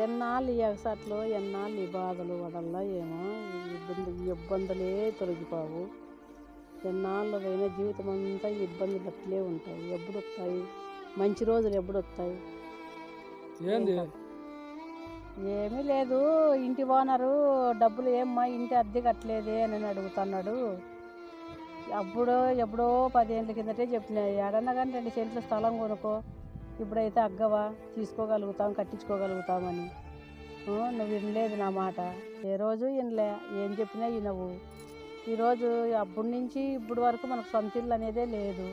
ఎన్నాళ్ళు ఈ ఎగసట్లు ఎన్నాళ్ళు ఈ బాధలు వడల్లా ఏమో ఇబ్బంది ఇబ్బందులే తొలగిపోవు. ఎన్నాళ్ళు పోయినా జీవితం అంతా ఇబ్బందులు అట్లే ఉంటాయి. ఎప్పుడు వస్తాయి మంచి రోజులు ఎప్పుడు వస్తాయి ఏమీ లేదు. ఇంటి ఓనరు డబ్బులు ఏమ్మా ఇంటి అద్దె కట్టలేదే అని అడుగుతున్నాడు. అప్పుడు ఎప్పుడో పదేళ్ళ కిందటే చెప్పిన ఏడన్నా కానీ రెండు సెంట్ల స్థలం కొనుక్కో. ఇప్పుడైతే అగ్గవా తీసుకోగలుగుతాం కట్టించుకోగలుగుతామని. నువ్వు వినలేదు నా మాట. ఏ రోజు వినలే ఏం చెప్పినా వినవు. ఈరోజు అప్పటి నుంచి ఇప్పుడు వరకు మనకు సొంత ఇల్లు అనేదే లేదు.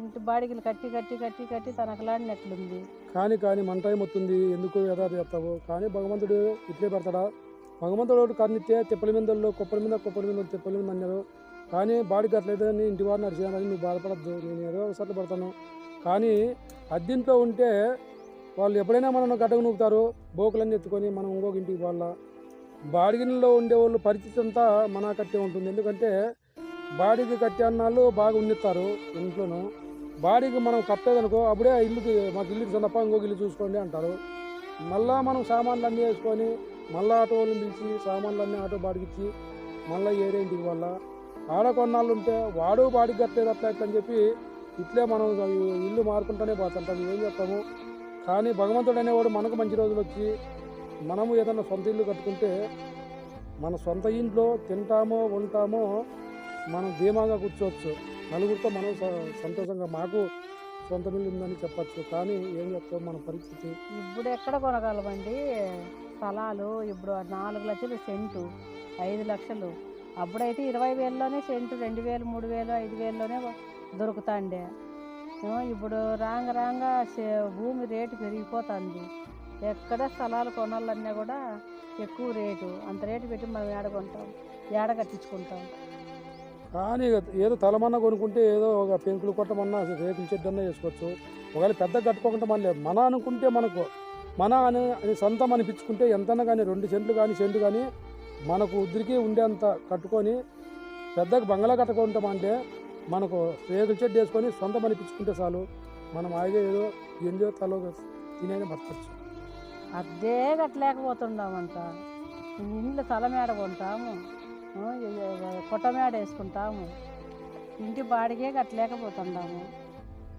ఇంటి బాడిగలు కట్టి కట్టి కట్టి కట్టి తనకలాడినట్లుంది. కానీ కానీ మన టైం వస్తుంది. ఎందుకు యథార్థ చెప్తావు కానీ భగవంతుడు ఇట్లే పెడతాడా? భగవంతుడు కర్ణిస్తే తిప్పల మీదల్లో కుప్పల మీద కుప్పల మీద తిప్పల మీద అన్నారు. కానీ బాడీ కట్టలేదని ఇంటి వారిని నడిచేయాలని నువ్వు బాధపడద్దు. నేను ఏదో ఒకసారి పడతాను కానీ అద్దెంట్లో ఉంటే వాళ్ళు ఎప్పుడైనా మనల్ని గడ్డకు నూపుతారు బోకులన్నీ ఎత్తుకొని మనం ఇంకొక ఇంటికి వాళ్ళ ఉండే ఉండేవాళ్ళు పరిస్థితి అంతా మన కట్టే ఉంటుంది. ఎందుకంటే బాడీకి కట్టే అన్నాళ్ళు బాగా ఉండిస్తారు ఇంట్లోనూ. బాడీకి మనం కట్టేదనుకో అప్పుడే ఇల్లుకి మాకు ఇల్లుకి సందప్ప ఇంకొక ఇల్లు చూసుకోండి అంటారు. మళ్ళా మనం సామాన్లు అన్నీ వేసుకొని మళ్ళీ ఆటో వాళ్ళని పిలిచి సామాన్లు అన్నీ ఆటో బాడికి ఇచ్చి మళ్ళీ ఏరే ఇంటికి వల్ల ఆడ కొన్నాళ్ళు ఉంటే వాడు బాడికి కట్టేది అట్లా అని చెప్పి ఇట్లే మనం ఇల్లు మారుకుంటూనే పోతుంటాం ఏం చేస్తాము? కానీ భగవంతుడు అనేవాడు మనకు మంచి రోజులు వచ్చి మనము ఏదైనా సొంత ఇల్లు కట్టుకుంటే మన సొంత ఇంట్లో తింటామో ఉంటామో మనం ధీమాగా కూర్చోవచ్చు. నలుగురితో మనం సంతోషంగా మాకు సొంత ఇల్లు ఉందని చెప్పచ్చు. కానీ ఏం చెప్తాం మన పరిస్థితి? ఇప్పుడు ఎక్కడ కొనగలమండి? స్థలాలు ఇప్పుడు నాలుగు లక్షలు సెంటు ఐదు లక్షలు. అప్పుడైతే ఇరవై వేలలోనే సెంటు రెండు వేలు మూడు వేలు ఐదు వేలలోనే దొరుకుతాండే. ఇప్పుడు రాంగ రాంగ సే- భూమి రేటు పెరిగిపోతుంది. ఎక్కడ స్థలాలు కొనాలన్నా కూడా ఎక్కువ రేటు. అంత రేటు పెట్టి మనం ఏడగొంటాం ఏడ కట్టించుకుంటాం? కానీ ఏదో తలమన్నా కొనుక్కుంటే ఏదో ఒక పెంకులు కొట్టమన్నా రేకుల చెడ్డన్నా చేసుకోవచ్చు. ఒకవేళ పెద్ద కట్టుకోకుండా మన మన అనుకుంటే మనకు మన అని అని సొంతం అనిపించుకుంటే ఎంతన్నా కానీ రెండు సెంట్లు కానీ సెంటు కానీ మనకు ఉద్రికి ఉండేంత కట్టుకొని పెద్దగా బంగ్లా కట్టుకుంటామంటే మనకు రేకుల చెడ్డు వేసుకొని సొంతం అనిపించుకుంటే చాలు. మనం ఆగే ఏదో ఎంజో తలో తినైనా బతకచ్చు. అదే కట్టలేకపోతున్నామంట ఇండ్లు తలమేడ కొంటాము. ఆ, ఇ- కొట్టమేడ వేసుకుంటాము. ఇంటి బాడిగే కట్టలేకపోతున్నాము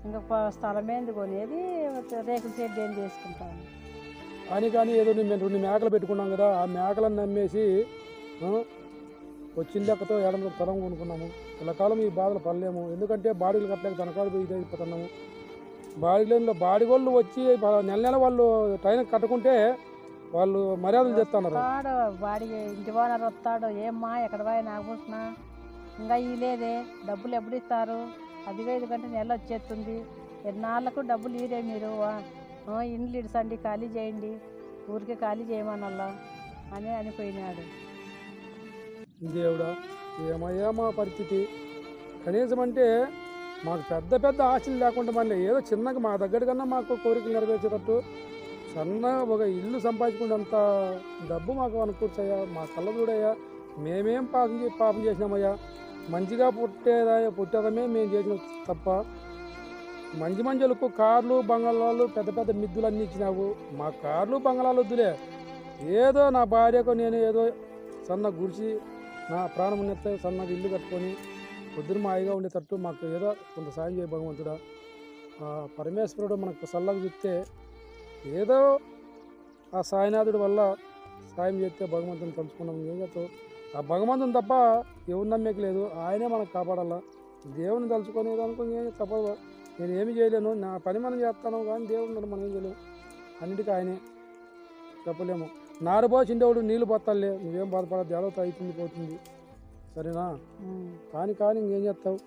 ఇంకా ప- స్థలమేంది కొనేది? రేకుల షెడ్ ఏం చేసుకుంటాము కానీ కానీ ఏదో మేము రెండు మేకలు పెట్టుకున్నాం కదా ఆ మేకలను నమ్మేసి వచ్చిన లెక్కతో ఏడంలో తరం కొనుక్కున్నాము. కాలం ఈ బాధలు పడలేము. ఎందుకంటే బాడీలు కట్టలేక తనకాలు పోయి ఇదైపోతున్నాము బాడీలో బాడీ వాళ్ళు వచ్చి నెల నెల వాళ్ళు ట్రైన్ కట్టుకుంటే వాళ్ళు మర్యాదలు చేస్తున్నారు. వస్తాడు బాడిగ ఇంటి ఓనర్ వస్తాడు. ఏమ్మా ఎక్కడ పోయి నాకు పూసిన ఇంకా ఇలేదే డబ్బులు ఎప్పుడు ఇస్తారు? అదిగో ఇది కంటే నెల వచ్చేస్తుంది. ఎన్నాళ్ళకు డబ్బులు ఇరే మీరు? ఇండ్లు ఇడిసండి ఖాళీ చేయండి. ఊరికే ఖాళీ చేయమనల్లా అని అనిపోయినాడు. దేవుడా ఏమయ్యా మా పరిస్థితి? కనీసం అంటే మాకు పెద్ద పెద్ద ఆశలు లేకుండా మళ్ళీ ఏదో చిన్నగా మా దగ్గర కన్నా మాకు కోరికలు నెరవేర్చేటట్టు సన్న ఒక ఇల్లు సంపాదించుకునేంత డబ్బు మాకు అనుకూర్చయ్యా మా కళ్ళ చూడయ్యా మేమేం పాపం చే- పాపం చేసినామయ్యా. మంచిగా పుట్టేదా పుట్టేదమే మేము చేసిన తప్ప మంచి మంచులకు కార్లు బంగాళాలు పెద్ద పెద్ద మిద్దులు అన్నీ ఇచ్చినావు. మా కార్లు బంగాళాలు వద్దులే. ఏదో నా భార్యకు నేను ఏదో సన్న గురిచి నా ప్రాణం ఉన్నట్టే సన్నగా ఇల్లు కట్టుకొని పొద్దున మాయగా ఉండేటట్టు మాకు ఏదో కొంత సాయం చేయ భగవంతుడా. ఆ పరమేశ్వరుడు మనకు సల్లగా చూస్తే ఏదో ఆ సాయినాథుడి వల్ల సాయం చేస్తే భగవంతుని తలుచుకున్నాం. ఏం చేస్తావు? ఆ భగవంతుని తప్ప ఎవరు నమ్మేకి లేదు. ఆయనే మనకు కాపాడాలా? దేవుని తలుచుకొని అనుకుని ఏం తప్పదు నేను ఏమి చేయలేను. నా పని మనం చేస్తాను కానీ దేవుడు మనం ఏం చేయలేము. అన్నిటికీ ఆయనే. చెప్పలేము. నారు పోసిండేవాడు నీళ్ళు పోతాలే నువ్వేం బాధపడద్దు ఏదో అవుతుంది పోతుంది. సరేనా. కానీ కానీ ఇంకేం చేస్తావు?